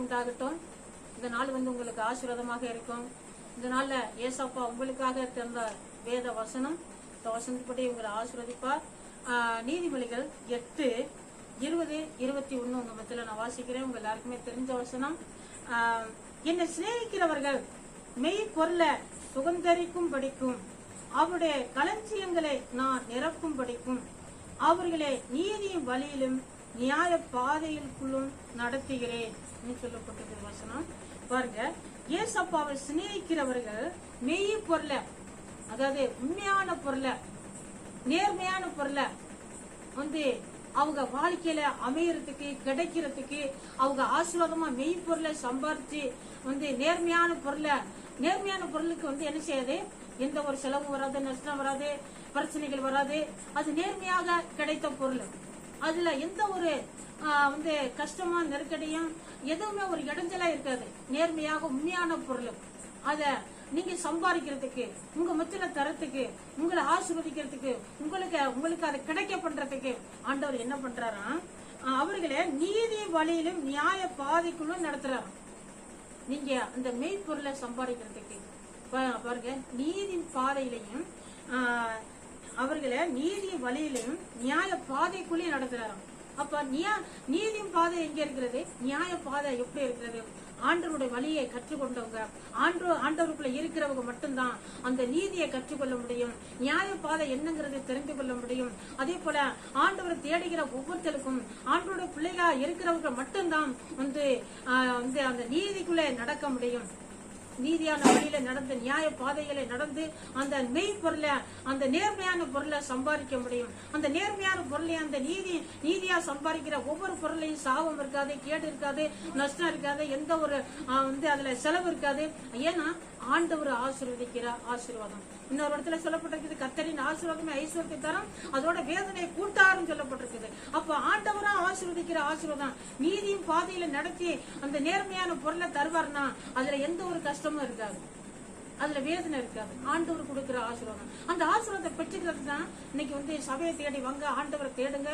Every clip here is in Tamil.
உண்டாகட்டும். இந்த நாள் வந்து உங்களுக்கு ஆசீர்வாதமாக இருக்கும். இந்த நாளில் ஏசப்பா உங்களுக்காக தந்த வேத வசனம். இந்த வசனப்படி உங்களை ஆசீர்வதிப்பார். நீதிமொழிகள் எட்டு இருபது இருபத்தி ஒன்று உங்கள் மத்தியில் நான் வாசிக்கிறேன். உங்கள் எல்லாருக்குமே தெரிஞ்ச வசனம். என்னை சிநேகிக்கிறவர்கள் மெய் பொருளை சுகந்தரிக்கும் படிக்கும் அவருடைய களஞ்சியங்களை நான் நிரப்பும் படிக்கும் அவர்களை நீதியின் வழியிலும் நியாய பாதையிற்குள்ளும் நடத்துகிறேன். சொல்லப்பட்டது வசனம். பாருங்க ஏசப்பாவை சிநேகிக்கிறவர்கள் மெய் பொருளை அதாவது உண்மையான பொருளை நேர்மையான பொருளை வந்து அவங்க வாழ்க்கையில அமையறதுக்கு கிடைக்கிறதுக்கு அவங்க ஆசீர்வாதமா மெய்ப்பொருளை சம்பாரிச்சு வந்து நேர்மையான பொருளை நேர்மையான பொருளுக்கு வந்து என்ன செய்யாது? எந்த ஒரு செலவும் வராது நஷ்டம் வராது பிரச்சனைகள் வராது. அது நேர்மையாக கிடைத்த பொருள். அதுல எந்த ஒரு வந்து கஷ்டமா நெருக்கடியும் எதுவுமே ஒரு இடைஞ்சலா இருக்காது. நேர்மையாக உண்மையான பொருளும். அத நீங்க சம்பாதிக்கிறதுக்கு உங்க மத்தியில தரத்துக்கு உங்களை ஆசீர்வதிக்கிறதுக்கு உங்களுக்கு உங்களுக்கு அதை கிடைக்க பண்றதுக்கு ஆண்டவர் என்ன பண்றாரா? அவர்களை நீதி வழியிலும் நியாய பாதைக்குள்ளும் நடத்துறாரு. நீங்க அந்த மெய்ப்பொருளை சம்பாதிக்கிறதுக்கு பாருங்க நீதி பாதையிலையும் ஆஹ், அவர்களை நீதி வழியிலையும் நியாய பாதைக்குள்ளேயும் நடத்துறாராம். அப்ப நியா- நீதியின் பாதை எங்க இருக்கிறது? நியாய பாதை எப்படி இருக்கிறது? ஆண்டவருடைய வழியை கற்றுக்கொண்டவங்க ஆண்டு ஆண்டவருக்குள்ள இருக்கிறவங்க மட்டும்தான் அந்த நீதியை கற்றுக்கொள்ள முடியும். நியாய பாதை என்னங்கிறதை தெரிந்து கொள்ள முடியும். அதே போல ஆண்டவரை தேடுகிற ஒவ்வொருத்தருக்கும் ஆண்டோட பிள்ளைகளா இருக்கிறவங்க மட்டும்தான் வந்து ஆஹ், வந்து அந்த நீதிக்குள்ளே நடக்க முடியும். நீதியான வழியில நடந்து நியாய பாதைகளை நடந்து அந்த மெய் பொருளை அந்த நேர்மையான பொருளை சம்பாதிக்க முடியும். அந்த நேர்மையான பொருளை அந்த நீதி நீதியா சம்பாதிக்கிற ஒவ்வொரு பொருளையும் சாபம் இருக்காது கேடு இருக்காது நஷ்டம் இருக்காது எந்த ஒரு வந்து அதுல செலவு இருக்காது. ஏன்னா ஆண்டவர் ஆசீர்வதிக்கிற ஆசீர்வாதம். இன்னொரு இடத்துல சொல்லப்பட்டிருக்குது கத்தரின் ஆசீர்வாதமே ஐஸ்வர்யத்தை தரம் அதோட வேதனை கூட்டாரும் சொல்லப்பட்டிருக்குது. அப்ப ஆண்டவரா ஆசீர்வதிக்கிற ஆசீர்வாதம் நீதியின் பாதையில நடத்தி அந்த நேர்மையான பொருளை தருவார்னா அதுல எந்த ஒரு கஷ்டமும் இருக்காது. அதுல வேதனை இருக்காது ஆண்டவர் கொடுக்குற ஆசீர்வாதம். அந்த ஆசீர்வாதத்தை பெற்றுக்கிறது தான் இன்னைக்கு வந்து சபையை தேடி வாங்க ஆண்டவரை தேடுங்க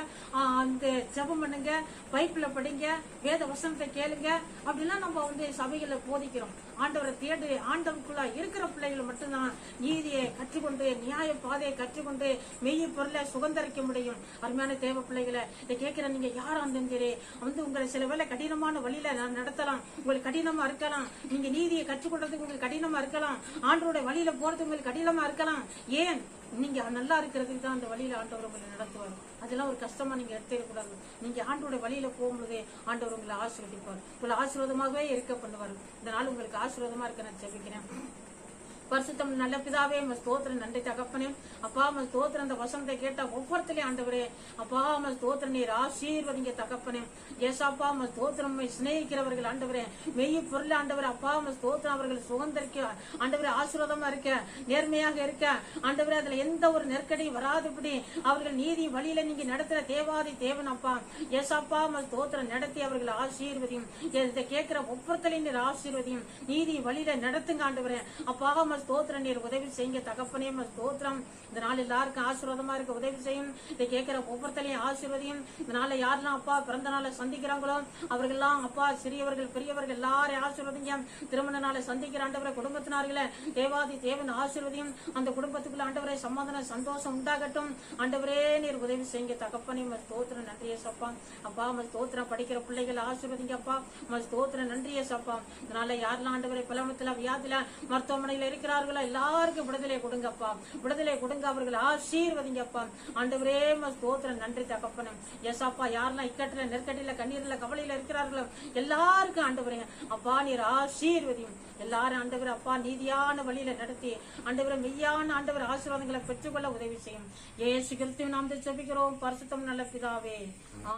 அந்த ஜெபம் பண்ணுங்க பைப்பில் படிங்க வேத வசனத்தை கேளுங்க. அப்படிலாம் நம்ம வந்து சபையில போதிக்கிறோம். ஆண்டவரை தேடு ஆண்டவருக்குள்ள இருக்கிற பிள்ளைகள் மட்டும்தான் நீதியை கற்றுக்கொண்டு நியாய பாதையை கற்றுக்கொண்டு மெய்ய பொருளை சுகந்தரிக்க முடியும். அருமையான தேவ பிள்ளைகளை இதை கேட்கிற நீங்க யாரா இருந்தாலும் சரி வந்து உங்களை சில வேலை கடினமான வழியில நான் நடத்தலாம் உங்களுக்கு கடினமா இருக்கலாம் நீங்க நீதியை கற்றுக்கொள்றதுக்கு உங்களுக்கு கடினமா இருக்கலாம் ஆண்டவருடைய வழியில போறது உங்களுக்கு கடினமா இருக்கலாம். ஏன்? நீங்க நல்லா இருக்கிறதுக்கு தான் அந்த வழியில ஆண்டவர் உங்களை நடத்துவார். அதெல்லாம் ஒரு கஷ்டமா நீங்க எடுத்துக்கூடாது நீங்க ஆண்டோட வழியில போகும்போதே ஆண்டவர் உங்களை ஆசீர்வதிப்பார். உங்களை ஆசீர்வாதமாகவே இருக்க பண்ணுவார். இந்த நாள் உங்களுக்கு ஆசீர்வாதமா இருக்க நான் ஜெபிக்கிறேன். பரிசுத்தம் நல்ல பிதாவே உங்க ஸ்தோத்திரம் நன்றி தகப்பனே. அப்பா உங்க ஸ்தோத்திரம் அந்த வசனத்தை கேட்ட ஒவ்வொருத்தரையும் ஆண்டவரே. அப்பா உங்க ஸ்தோத்திரம் நீர் ஆசீர்வதிங்க தகப்பனே. ஏசாப்பா உங்க ஸ்தோத்திரம் சிநேகிக்கிறவர்கள் ஆண்டவரே. மெய்ய பொருள் ஆண்டவர் அப்பா உங்க ஸ்தோத்திரம் அவர்கள் சுகந்தரிக்க ஆண்டவரே ஆசீர்வாதமா இருக்க நேர்மையாக இருக்க. ஆண்டவரே அதுல எந்த ஒரு நெருக்கடி வராதபடி அவர்கள் நீதி வழியில நீங்க நடத்துற தேவாதி தேவன் அப்பா. ஏசாப்பா உங்க ஸ்தோத்திரம் நடத்தி அவர்கள் ஆசீர்வதியும். இதை கேட்கிற ஒவ்வொருத்தலையும் நீர் ஆசீர்வதியும். நீதி வழியில நடத்துங்க ஆண்டவரே. அப்பா உங்க ஸ்தோத்திரம் நீர் உதவி செய்யுங்க தகப்பனே ஸ்தோத்திரம். இந்த நாள் எல்லாருக்கும் ஆசீர்வாதமா இருக்க உதவி செய்யும். இதை கேட்கிற ஒவ்வொருத்தரையும் ஆசீர்வதியும். இந்த நாள்ல யாரெல்லாம் அப்பா பிறந்த நாளை சந்திக்கிறாங்களோ அவர்கள்லாம் அப்பா சிறியவர்கள் பெரியவர்கள் எல்லாரையும் ஆசீர்வதிங்க. திருமண நாளை சந்திக்கிற ஆண்டவரை குடும்பத்தினார்களே தேவாதி தேவன் ஆசீர்வதியும். அந்த குடும்பத்துக்குள்ள ஆண்டவரை சமாதான சந்தோஷம் உண்டாகட்டும். ஆண்டவரே நீர் உதவி செய்யுங்க தகப்பனே உங்க ஸ்தோத்திரம். நன்றியே சப்பா அப்பா உங்க ஸ்தோத்திரம். படிக்கிற பிள்ளைகள் ஆசீர்வதிங்க அப்பா. உங்க ஸ்தோத்திரம். நன்றியே சப்பா இதனால யாரெல்லாம் ஆண்டவரை பிளமத்துல வியாதில இருக்கிற இருக்கிறார்களோ எல்லாருக்கும் விடுதலை கொடுங்கப்பா. விடுதலை கொடுங்க அவர்கள் ஆசீர்வதிங்கப்பா. ஆண்டவரே உங்க ஸ்தோத்திரம். நன்றி தகப்பனும் எஸ்அப்பா யாரெல்லாம் இக்கட்டில் நெருக்கடியில கண்ணீரில் கவலையில் இருக்கிறார்களோ எல்லாருக்கும் ஆண்டவரே அப்பா நீர் ஆசீர்வதியும். எல்லாரும் ஆண்டவர் அப்பா நீதியான வழியில நடத்தி ஆண்டவரை மெய்யான ஆண்டவர் ஆசீர்வாதங்களை பெற்றுக்கொள்ள உதவி செய்யும். ஏசு கிருத்தியும் நாம் ஜெபிக்கிறோம். பரிசுத்தம் நல்ல பிதாவே.